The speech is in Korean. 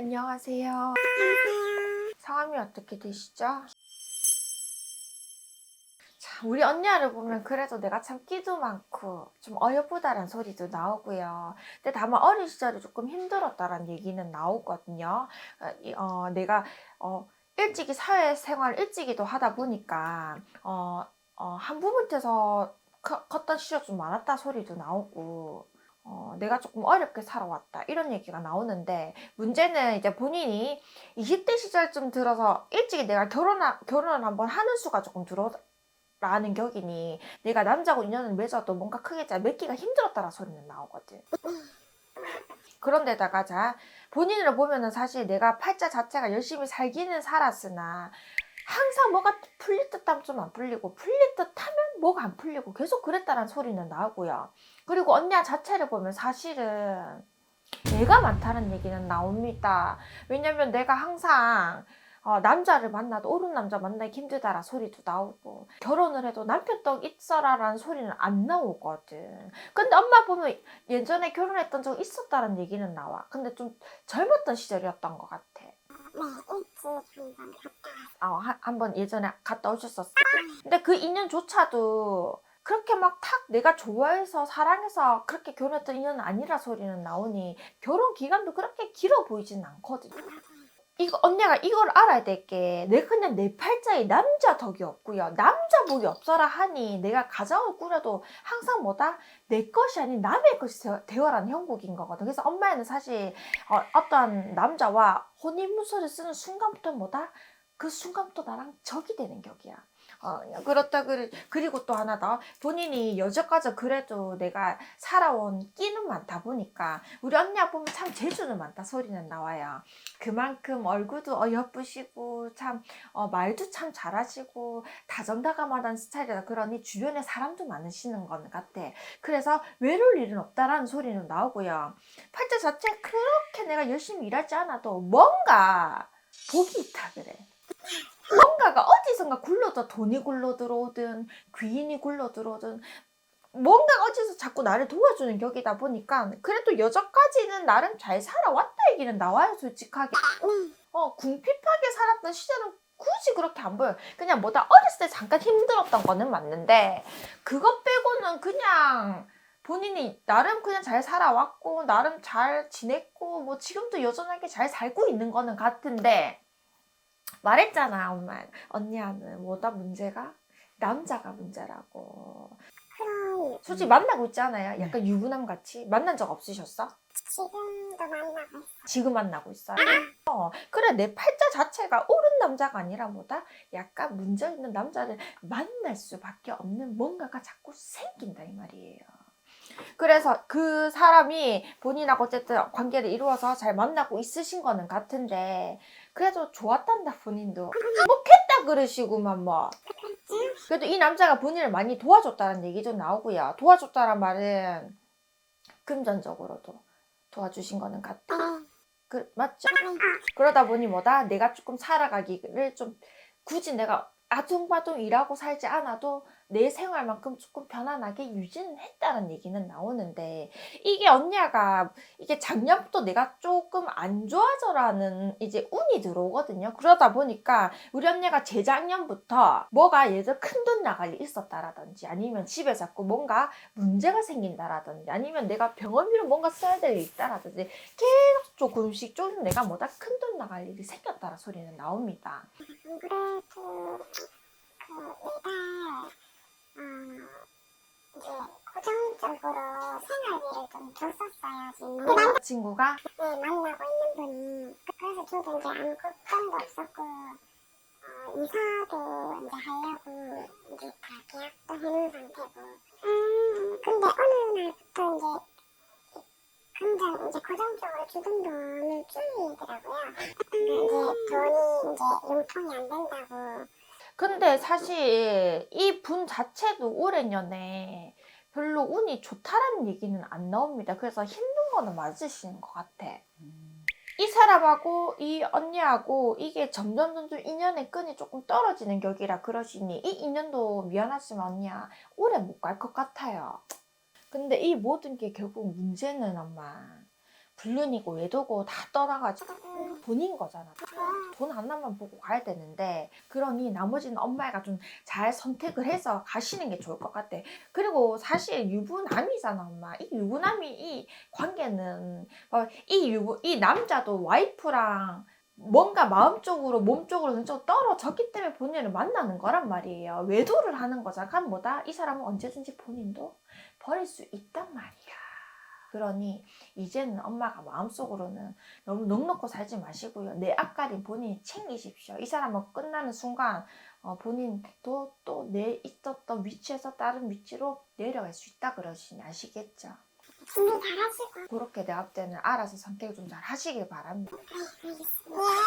안녕하세요. 성함이 어떻게 되시죠? 자, 우리 언니를 보면 그래도 내가 참 끼도 많고 좀 어여쁘다란 소리도 나오고요. 근데 다만 어린 시절에 조금 힘들었다란 얘기는 나오거든요. 어, 이- 어, 내가 어, 일찍이 사회생활 일찍이도 하다 보니까 어, 어, 한 부분에서 커- 컸던 시절 좀 많았다 소리도 나오고 어, 내가 조금 어렵게 살아왔다 이런 얘기가 나오는데 문제는 이제 본인이 20대 시절쯤 들어서 일찍이 내가 결혼 결혼을 한번 하는 수가 조금 들어라는 격이니 내가 남자고 인연을 맺어도 뭔가 크게 짜 맺기가 힘들었다라 소리는 나오거든. 그런데다가 자 본인을 보면은 사실 내가 팔자 자체가 열심히 살기는 살았으나 항상 뭐가 풀릴 듯 하면 좀 안 풀리고 풀릴 듯 하면 뭐가 안 풀리고 계속 그랬다는 소리는 나오고요. 그리고 언니야 자체를 보면 사실은 내가 많다는 얘기는 나옵니다. 왜냐면 내가 항상 어, 남자를 만나도 옳은 남자 만나기 힘들다라 소리도 나오고 결혼을 해도 남편 떡 있어라라는 소리는 안 나오거든. 근데 엄마 보면 예전에 결혼했던 적 있었다는 얘기는 나와. 근데 좀 젊었던 시절이었던 것 같아. 아, 한- 한번 예전에 갔다 오셨었어. 근데 그 인연조차도 그렇게 막 탁 내가 좋아해서 사랑해서 그렇게 결혼했던 인연은 아니라 소리는 나오니 결혼 기간도 그렇게 길어 보이진 않거든. 이거 언니가 이걸 알아야 될 게 내가 그냥 내 팔자에 남자 덕이 없고요. 남자 복이 없어라 하니 내가 가정을 꾸려도 항상 뭐다 내 것이 아닌 남의 것이 되어- 되어라는 형국인 거거든. 그래서 엄마는 사실 어, 어떤 남자와 혼인 문서를 쓰는 순간부터 뭐다 그 순간부터 나랑 적이 되는 격이야. 어, 그렇다 그리, 그리고 또 하나 더 본인이 여태까지 그래도 내가 살아온 끼는 많다 보니까 우리 언니가 보면 참 재주는 많다 소리는 나와요. 그만큼 얼굴도 어여쁘시고 참 어, 말도 참 잘하시고 다정다감하다는 스타일이다 그러니 주변에 사람도 많으시는 것 같아. 그래서 외로울 일은 없다라는 소리는 나오고요. 팔자 자체 그렇게 내가 열심히 일하지 않아도 뭔가 복이 있다 그래. 뭔가가 어디선가 굴러도 돈이 굴러 들어오든 귀인이 굴러 들어오든 뭔가 어디서 자꾸 나를 도와주는 격이다 보니까 그래도 여전까지는 나름 잘 살아왔다 얘기는 나와요 솔직하게. 어 궁핍하게 살았던 시절은 굳이 그렇게 안 보여 그냥 뭐다 어렸을 때 잠깐 힘들었던 거는 맞는데 그것 빼고는 그냥 본인이 나름 그냥 잘 살아왔고 나름 잘 지냈고 뭐 지금도 여전하게 잘 살고 있는 거는 같은데 말했잖아 엄마 언니야는 뭐다? 문제가? 남자가 문제라고. 그럼 솔직히 만나고 있잖아요. 약간 유부남 같이? 만난 적 없으셨어? 지금도 만나고 있어 지금 만나고 있어요? 어, 그래 내 팔자 자체가 옳은 남자가 아니라 뭐다? 약간 문제 있는 남자를 만날 수밖에 없는 뭔가가 자꾸 생긴다 이 말이에요. 그래서 그 사람이 본인하고 어쨌든 관계를 이루어서 잘 만나고 있으신 거는 같은데 그래도 좋았단다 본인도. 뭐 겠다 그러시구만 뭐. 그래도 이 남자가 본인을 많이 도와줬다는 얘기도 나오고요. 도와줬다란 말은 금전적으로도 도와주신 거는 같아. 네, 그 맞죠? 그러다 보니 뭐다? 내가 조금 살아가기를 좀 굳이 내가 아둥바둥 일하고 살지 않아도 내 생활만큼 조금 편안하게 유지는 했다는 얘기는 나오는데 이게 언니가 이게 작년부터 내가 조금 안 좋아져라는 이제 운이 들어오거든요. 그러다 보니까 우리 언니가 재작년부터 뭐가 예전 큰 돈 나갈 일 있었다라든지 아니면 집에 자꾸 뭔가 문제가 생긴다라든지 아니면 내가 병원비로 뭔가 써야 될 일이 있다라든지 계속 조금씩 조금 내가 뭐다 큰 돈 나갈 일이 생겼다라 소리는 나옵니다. 안 그래도 그 어, 이제 고정적으로 생활비를 좀 줬었어요 지금. 그 남자 친구가? 네, 만나고 있는 분이. 그래서 저도 이제 아무 걱정도 없었고 어, 이사도 이제 하려고 이제 다 계약도 해놓은 상태고. 음 근데 어느 날부터 이제 금전 이제 고정적으로 주던 돈을 줄이더라고요. 그러니까 이제 돈이 이제 융통이 안 된다고 근데 사실 이 분 자체도 올해 년에 별로 운이 좋다라는 얘기는 안 나옵니다. 그래서 힘든 거는 맞으시는 것 같아. 이 사람하고 이 언니하고 이게 점점 점점 인연의 끈이 조금 떨어지는 격이라 그러시니 이 인연도 미안하지만 언니야 오래 못 갈 것 같아요. 근데 이 모든 게 결국 문제는 엄마 불륜이고 외도고 다 떠나가지고 돈인 거잖아. 돈 하나만 보고 가야 되는데 그러니 나머지는 엄마가 좀 잘 선택을 해서 가시는 게 좋을 것 같아. 그리고 사실 유부남이잖아, 엄마. 이 유부남이 이 관계는 어, 이 유부 이 남자도 와이프랑 뭔가 마음적으로 몸적으로 좀 떨어졌기 때문에 본인을 만나는 거란 말이에요. 외도를 하는 거잖아. 그럼 뭐다? 이 사람은 언제든지 본인도 버릴 수 있단 말이야. 그러니 이제는 엄마가 마음속으로는 너무 넉넉고 살지 마시고요. 내 앞가림 본인이 챙기십시오. 이 사람은 끝나는 순간 어, 본인도 또 내 있었던 위치에서 다른 위치로 내려갈 수 있다 그러시니 아시겠죠? 그렇게 내앞 때는 알아서 선택을 좀 잘 하시길 바랍니다. 네 알겠습니다 네